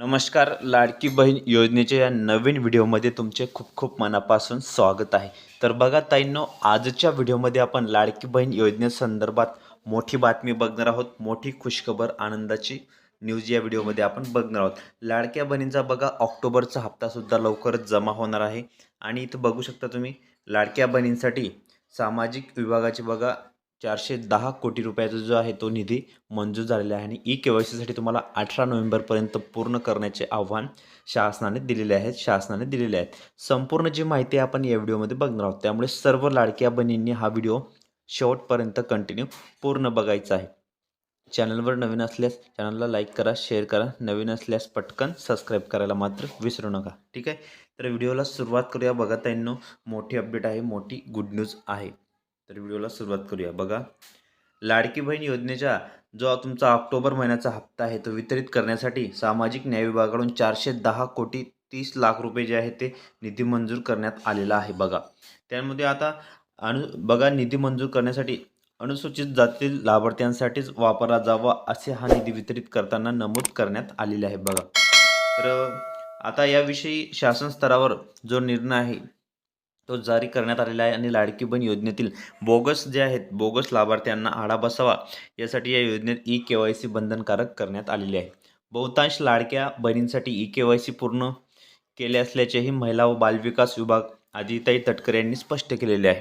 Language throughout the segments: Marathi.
नमस्कार लाडकी बहीण योजनेच्या या नवीन व्हिडिओमध्ये तुमचे खूप खूप मनापासून स्वागत आहे. तर बघा ताईंनो आजच्या व्हिडिओमध्ये आपण लाडकी बहीण योजनेसंदर्भात मोठी बातमी बघणार आहोत. मोठी खुशखबर आनंदाची न्यूज या व्हिडिओमध्ये आपण बघणार आहोत. लाडक्या बहिणींचा बघा ऑक्टोबरचा हप्तासुद्धा लवकरच जमा होणार आहे. आणि इथं बघू शकता तुम्ही लाडक्या बहिणींसाठी सामाजिक विभागाचे बघा चारशे दहा कोटी रुपयाचा जो आहे तो निधी मंजूर झालेला आहे आणि ई के वाय सीसाठी तुम्हाला अठरा नोव्हेंबरपर्यंत पूर्ण करण्याचे आव्हान शासनाने दिलेले आहेत शासनाने दिलेले आहेत. संपूर्ण जी माहिती आपण या व्हिडिओमध्ये बघणार आहोत. त्यामुळे सर्व लाडक्या बहिणींनी हा व्हिडिओ शेवटपर्यंत कंटिन्यू पूर्ण बघायचा आहे. चॅनलवर नवीन असल्यास चॅनलला लाईक करा शेअर करा. नवीन असल्यास पटकन सबस्क्राईब करायला मात्र विसरू नका. ठीक आहे? तर व्हिडिओला सुरुवात करूया. बघा त्यांनो मोठी अपडेट आहे मोठी गुड न्यूज आहे. तर व्हिडिओला सुरुवात करूया. बघा लाडकी बहीण योजनेच्या जो तुमचा ऑक्टोबर महिन्याचा हप्ता आहे तो वितरित करण्यासाठी सामाजिक न्याय विभागाकडून चारशे दहा कोटी तीस लाख रुपये जे आहे ते निधी मंजूर करण्यात आलेला आहे. बघा त्यामध्ये आता अनु बघा निधी मंजूर करण्यासाठी अनुसूचित जातील लाभार्थ्यांसाठीच वापरला जावा असे हा निधी वितरित करताना नमूद करण्यात आलेले आहे. बघा तर आता याविषयी शासन स्तरावर जो निर्णय आहे तो जारी करण्यात आलेला आहे. आणि लाडकी बहीण योजनेतील बोगस जे आहेत बोगस लाभार्थ्यांना आळा बसावा यासाठी या योजनेत ई के वाय सी बंधनकारक करण्यात आलेली आहे. बहुतांश लाडक्या बहिणींसाठी ई के वाय सी पूर्ण केले असल्याचेही महिला व बालविकास विभाग आदिताई तटकरे यांनी स्पष्ट केलेले आहे.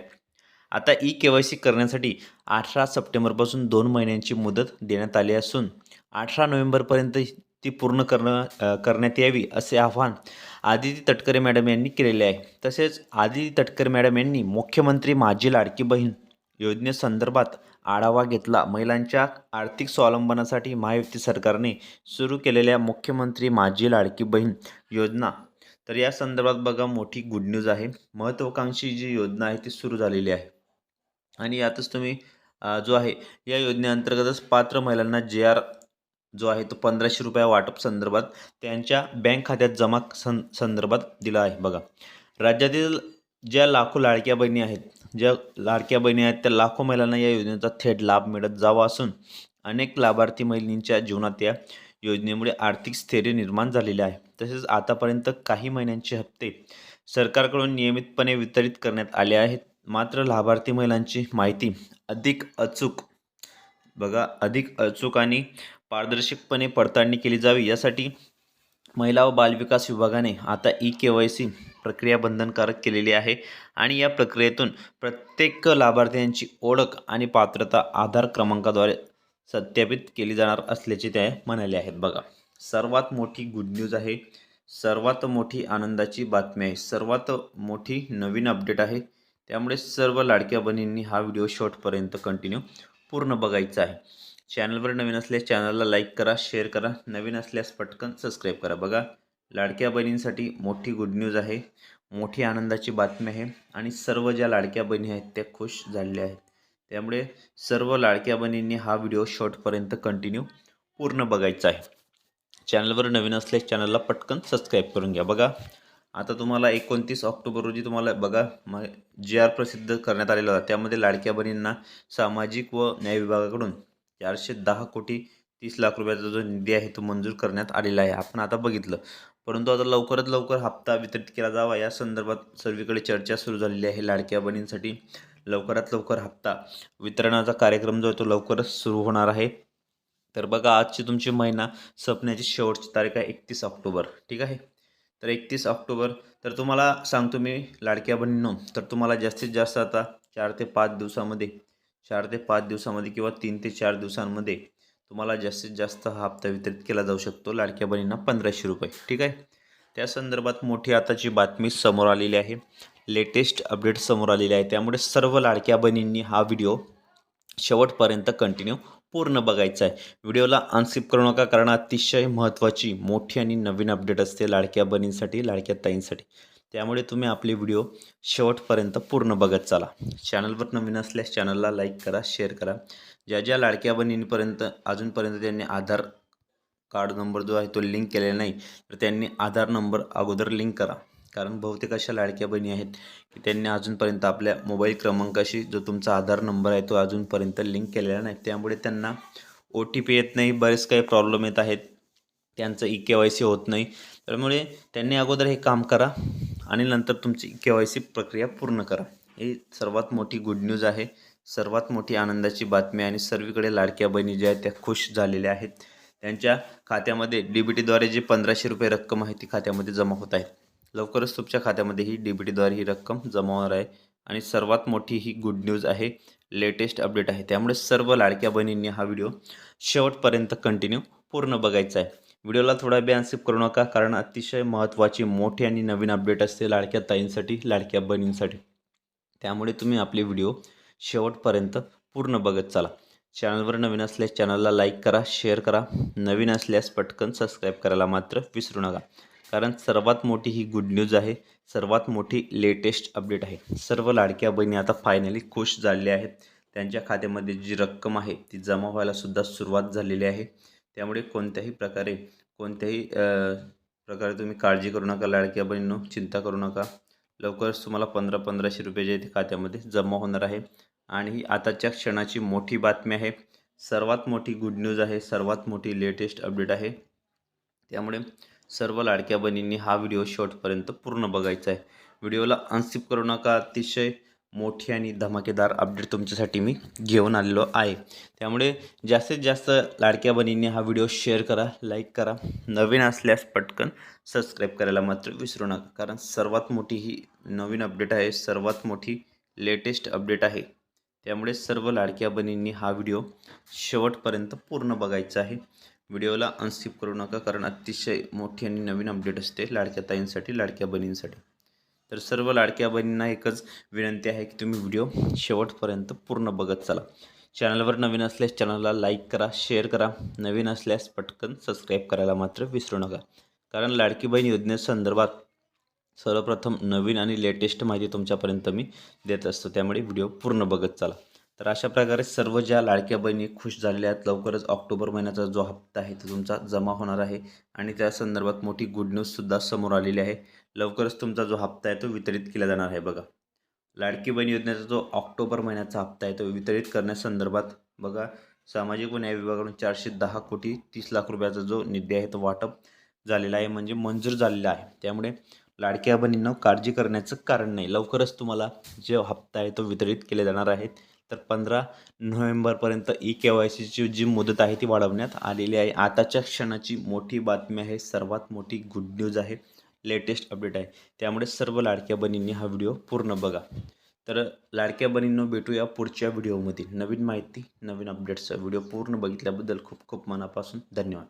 आता ई के वाय सी करण्यासाठी अठरा सप्टेंबरपासून दोन महिन्यांची मुदत देण्यात आली असून अठरा नोव्हेंबरपर्यंत ती पूर्ण करणं करण्यात यावी असे आवाहन आदिती तटकरे मॅडम यांनी केलेले आहे. तसेच आदिती तटकरे मॅडम यांनी मुख्यमंत्री माझी लाडकी बहीण योजनेसंदर्भात आढावा घेतला. महिलांच्या आर्थिक स्वावलंबनासाठी महायुती सरकारने सुरू केलेल्या मुख्यमंत्री माझी लाडकी बहीण योजना. तर या संदर्भात बघा मोठी गुड न्यूज आहे. महत्त्वाकांक्षी जी योजना आहे ती सुरू झालेली आहे. आणि यातच तुम्ही जो आहे या योजनेअंतर्गतच पात्र महिलांना जे आर जो आहे तो पंधराशे रुपया वाटप संदर्भात त्यांच्या बँक खात्यात जमा सं संदर्भात दिला आहे. बघा राज्यातील ज्या लाखो लाडक्या बहिणी आहेत ज्या लाडक्या बहिणी आहेत त्या लाखो महिलांना या योजनेचा थेट लाभ मिळत जावा असून अनेक लाभार्थी महिलांच्या जीवनात या योजनेमुळे आर्थिक स्थैर्य निर्माण झालेले आहे. तसेच आतापर्यंत काही महिन्यांचे हप्ते सरकारकडून नियमितपणे वितरित करण्यात आले आहेत. मात्र लाभार्थी महिलांची माहिती अधिक अचूक बघा अधिक अचूक आणि पारदर्शकपणे पडताळणी केली जावी. यासाठी महिला व बालविकास विभागाने आता ई के वाय सी प्रक्रिया बंधनकारक केलेली आहे आणि या प्रक्रियेतून प्रत्येक लाभार्थ्यांची ओळख आणि पात्रता आधार क्रमांकाद्वारे सत्यापित केली जाणार असल्याचे ते म्हणाले आहेत. बघा सर्वात मोठी गुड न्यूज आहे सर्वात मोठी आनंदाची बातमी आहे सर्वात मोठी नवीन अपडेट आहे. त्यामुळे सर्व लाडक्या बहिणींनी हा व्हिडिओ शॉर्टपर्यंत कंटिन्यू पूर्ण बघायचा आहे. चॅनलवर नवीन असल्यास चॅनलला लाईक करा शेअर करा. नवीन असल्यास पटकन सबस्क्राईब करा. बघा लाडक्या बहिणींसाठी मोठी गुड न्यूज आहे. मोठी आनंदाची बातमी आहे. आणि सर्व ज्या लाडक्या बहिणी आहेत त्या खुश झालेल्या आहेत. त्यामुळे सर्व लाडक्या बहिणींनी हा व्हिडिओ शॉर्टपर्यंत कंटिन्यू पूर्ण बघायचा आहे. चॅनलवर नवीन असल्यास चॅनलला पटकन सबस्क्राईब करून घ्या. बघा आता तुम्हाला एकोणतीस ऑक्टोबर रोजी तुम्हाला बघा म जे आर प्रसिद्ध करण्यात आलेला होता. त्यामध्ये लाडक्या बहिणींना सामाजिक व न्याय विभागाकडून चारशे दहा कोटी तीस लाख रुपयाचा जो निधी आहे तो मंजूर करण्यात आलेला आहे. आपण आता बघितलं. परंतु आता लवकरात लवकर हप्ता वितरित केला जावा. या संदर्भात सर्वीकडे चर्चा सुरू झालेली आहे. लाडक्या बहिणींसाठी लवकरात लवकर हप्ता वितरणाचा कार्यक्रम जो आहे तो लवकरच सुरू होणार आहे. तर बघा आजची तुमची महिना सपण्याची शेवटची तारीख आहे एकतीस ऑक्टोबर. ठीक आहे? तर एकतीस ऑक्टोबर तर तुम्हाला सांगतो मी लाडक्या बहिणीनो तर तुम्हाला जास्तीत जास्त आता चार ते पाच दिवसामध्ये चार ते पाच दिवसामध्ये किंवा तीन ते चार दिवसांमध्ये तुम्हाला जास्तीत जास्त हा हप्ता वितरित केला जाऊ शकतो. लाडक्या बहिणींना पंधराशे रुपये. ठीक आहे? त्या संदर्भात मोठी आताची बातमी समोर आलेली आहे. लेटेस्ट अपडेट समोर आलेली आहे. त्यामुळे सर्व लाडक्या बहिणींनी हा व्हिडिओ शेवटपर्यंत कंटिन्यू पूर्ण बघायचा आहे. व्हिडिओला अनस्किप करू नका कारण अतिशय महत्त्वाची मोठी आणि नवीन अपडेट असते लाडक्या बहिणींसाठी लाडक्या ताईंसाठी. त्यामुळे तुम्ही आपले व्हिडिओ शेवटपर्यंत पूर्ण बघत चला. चॅनलवर नवीन असल्यास चॅनलला लाईक करा शेअर करा. ज्या ज्या लाडक्या बहिणींपर्यंत अजूनपर्यंत त्यांनी आधार कार्ड नंबर जो आहे तो लिंक केलेला नाही तर त्यांनी आधार नंबर अगोदर लिंक करा. कारण बहुतेक अशा लाडक्या बहिणी आहेत की त्यांनी अजूनपर्यंत आपल्या मोबाईल क्रमांकाशी जो तुमचा आधार नंबर आहे तो अजूनपर्यंत लिंक केलेला नाही. त्यामुळे त्यांना ओ टी पी येत नाही बरेच काही प्रॉब्लेम येत आहेत त्यांचं ई के वाय सी होत नाही. त्यामुळे त्यांनी अगोदर हे काम करा. आणि नंतर तुमची के वाय सी प्रक्रिया पूर्ण करा. ही सर्वात मोठी गुड न्यूज आहे. सर्वात मोठी आनंदाची बातमी आणि सर्वीकडे लाडक्या बहिणी ज्या आहेत त्या खुश झालेल्या आहेत. त्यांच्या खात्यामध्ये डी बी टीद्वारे जी पंधराशे रुपये रक्कम आहे ती खात्यामध्ये जमा होत आहे. लवकरच तुमच्या खात्यामध्ये ही डी बी टीद्वारे ही रक्कम जमा होणार आहे. आणि सर्वात मोठी ही गुड न्यूज आहे लेटेस्ट अपडेट आहे. त्यामुळे सर्व लाडक्या बहिणींनी हा व्हिडिओ शेवटपर्यंत कंटिन्यू पूर्ण बघायचा आहे. व्हिडिओला थोडा बी अनस्किप करू नका कारण अतिशय महत्त्वाची मोठी आणि नवीन अपडेट असते लाडक्या ताईंसाठी लाडक्या बहिणींसाठी. त्यामुळे तुम्ही आपले व्हिडिओ शेवटपर्यंत पूर्ण बघत चला. चॅनलवर नवीन असल्यास चॅनलला लाईक करा शेअर करा. नवीन असल्यास पटकन सबस्क्राईब करायला मात्र विसरू नका. कारण सर्वात मोठी ही गुड न्यूज आहे सर्वात मोठी लेटेस्ट अपडेट आहे. सर्व लाडक्या बहिणी आता फायनली खुश झालेल्या आहेत. त्यांच्या खात्यामध्ये जी रक्कम आहे ती जमा व्हायला सुद्धा सुरुवात झालेली आहे. त्यामुळे कोणत्याही प्रकारे कोणत्याही प्रकारे तुम्ही काळजी करू नका लाडक्या बहिणीनो चिंता करू नका. लवकरच तुम्हाला पंधरा पंधराशे रुपये जे ते खात्यामध्ये जमा होणार आहे. आणि ही आताच्या क्षणाची मोठी बातमी आहे. सर्वात मोठी गुड न्यूज आहे. सर्वात मोठी लेटेस्ट अपडेट आहे. त्यामुळे सर्व लाडक्या बहिणींनी हा व्हिडिओ शॉर्टपर्यंत पूर्ण बघायचा आहे. व्हिडिओला अनस्किप करू नका. अतिशय मोठी आणि धमाकेदार अपडेट तुमच्यासाठी मी घेऊन आलेलो आहे. त्यामुळे जास्तीत जास्त लाडक्या बहिणींनी हा व्हिडिओ शेअर करा लाईक करा. नवीन असल्यास पटकन सबस्क्राईब करायला मात्र विसरू नका. कारण सर्वात मोठी ही नवीन अपडेट आहे सर्वात मोठी लेटेस्ट अपडेट आहे. त्यामुळे सर्व लाडक्या बहिणींनी हा व्हिडिओ शेवटपर्यंत पूर्ण बघायचा आहे. व्हिडिओला अनस्किप करू नका कारण अतिशय मोठी आणि नवीन अपडेट असते लाडक्या ताईंसाठी लाडक्या बहिणींसाठी. तर सर्व लाडक्या बहिणींना एकच विनंती आहे की तुम्ही व्हिडिओ शेवटपर्यंत पूर्ण बघत चला. चॅनलवर नवीन असल्यास चॅनलला लाईक करा शेअर करा. नवीन असल्यास पटकन सबस्क्राईब करायला मात्र विसरू नका. कारण लाडकी बहीण योजनेसंदर्भात सर्वप्रथम नवीन आणि लेटेस्ट माहिती तुमच्यापर्यंत मी देत असतो. त्यामुळे व्हिडिओ पूर्ण बघत चला. तर अशा प्रकारे सर्व ज्या लाडक्या बहिणी खुश झालेल्या आहेत लवकरच ऑक्टोबर महिन्याचा जो हप्ता आहे तो तुमचा जमा होणार आहे. आणि त्या संदर्भात मोठी गुड न्यूजसुद्धा समोर आलेली आहे. लवकरच तुमचा जो हप्ता आहे तो वितरित केला जाणार आहे बघा. लाडकी बहीण योजनेचा जो ऑक्टोबर महिन्याचा हप्ता आहे तो वितरित करण्यासंदर्भात बघा सामाजिक व न्याय विभागाकडून चारशे दहा कोटी तीस लाख रुपयाचा जो निधी आहे तो वाटप झालेला आहे म्हणजे मंजूर झालेला आहे. त्यामुळे लाडक्या बहिणींना काळजी करण्याचं कारण नाही. लवकरच तुम्हाला जो हप्ता आहे तो वितरित केले जाणार आहेत. तर पंधरा नोव्हेंबरपर्यंत ई के वाय सीची जी मुदत आहे ती वाढवण्यात आलेली आहे. आताच्या क्षणाची मोठी बातमी आहे सर्वात मोठी गुड न्यूज आहे. लेटेस्ट अपडेट आहे. त्यामुळे सर्व लाडक्या बहिणींनी हा व्हिडिओ पूर्ण बघा. तर लाडक्या बहिणींनो भेटूया पुढच्या व्हिडिओमध्ये. नवीन माहिती नवीन अपडेट्सचा व्हिडिओ पूर्ण बघितल्याबद्दल खूप खूप मनापासून धन्यवाद.